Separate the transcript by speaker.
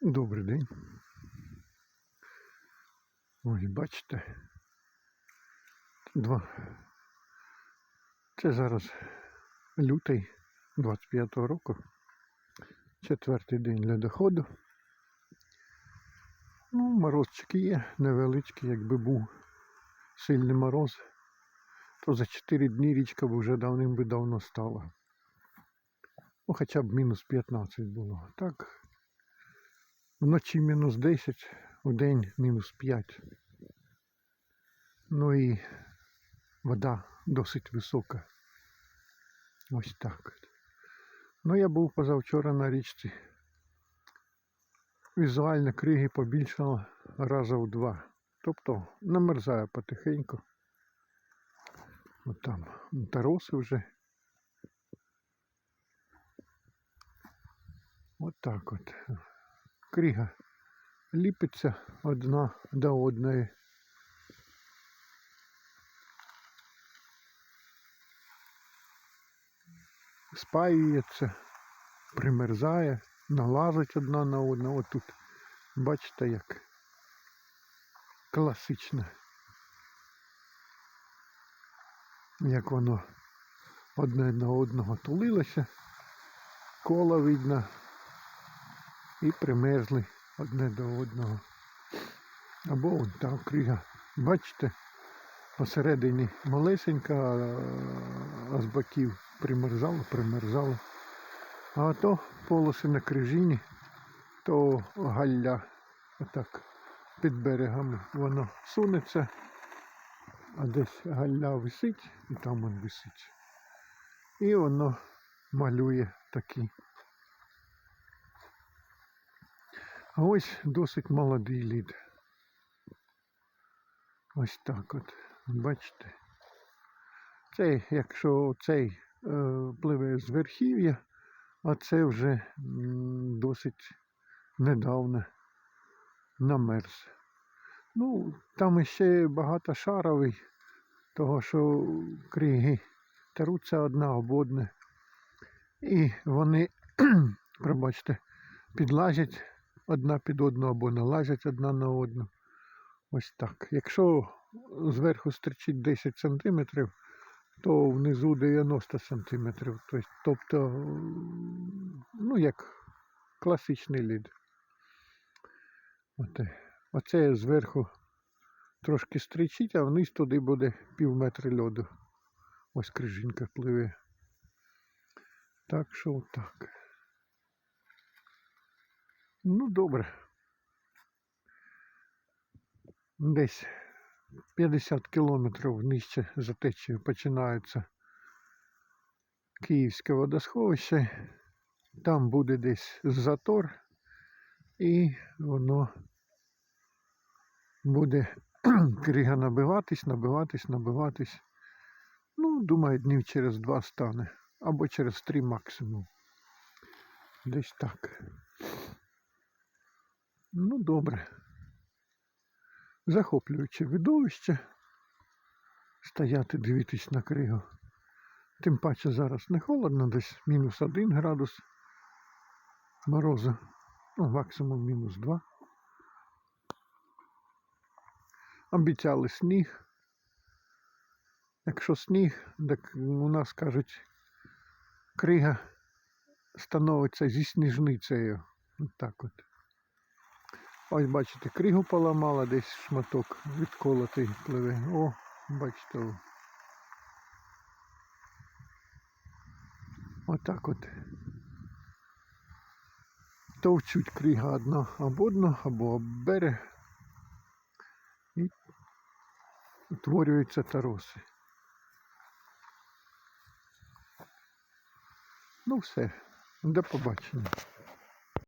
Speaker 1: Добрий день. Ось бачите. Два. Це зараз лютий 25-го року. Четвертий день льодоходу. Ну, морозчик є, невеличкий, якби був сильний мороз, то за 4 дні річка б вже давним би давно стала. Ну, хоча б мінус 15 було. Так, вночі мінус 10, у день мінус 5. Ну і вода досить висока. Ось так. Ну, я був позавчора на річці. Візуально криги побільшало раза в два. Тобто намерзає потихеньку. От там тароси вже. От так от. Кріга ліпиться одна до одної. Спаюється, примерзає, налазить одна на одну. От тут бачите як класично. Як воно одне на одного тулилося, коло видно і примерзли одне до одного. Або вон там крига. Бачите, посередині малесенька, а- з боків примерзало, примерзало. А то полоси на крижині, то галля отак під берегами воно сунеться, а десь галля висить і там він висить. І воно малює такі. А ось досить молодий лід. Ось так от. Бачите? Цей, якщо цей е, пливе з верхів'я, а це вже досить недавно намерз. Ну, там іще багатошаровий, того що криги таруться одна об одне. І вони, пробачте, підлазять одна під одну або налазять одна на одну. Ось так. Якщо зверху стерчить 10 сантиметрів, то внизу 90 сантиметрів. Тось- Тобто, ну як класичний лід. Оце зверху трошки стричить, а вниз туди буде пів метра льоду. Ось крижинка пливе. Так що отак. Ну, добре. Десь 50 кілометрів нижче за течією починається Київське водосховище. Там буде десь затор, і воно буде крига набиватись, набиватись, набиватись. Ну, думаю, днів через два стане. Або через три максимум. Десь так. Ну, добре. Захоплююче видовище. Стояти, дивитись на кригу. Тим паче зараз не холодно, десь мінус один градус морозу. Ну, максимум мінус два. Обіцяли сніг. Якщо сніг, так у нас кажуть, крига становиться зі сніжницею. От так от. Ось бачите, кригу поламала, десь шматок відколотий пливе. О, бачите. Отак от. Товчуть крига одна об одну, або об берег. І утворюються тароси. Ну все, до побачення.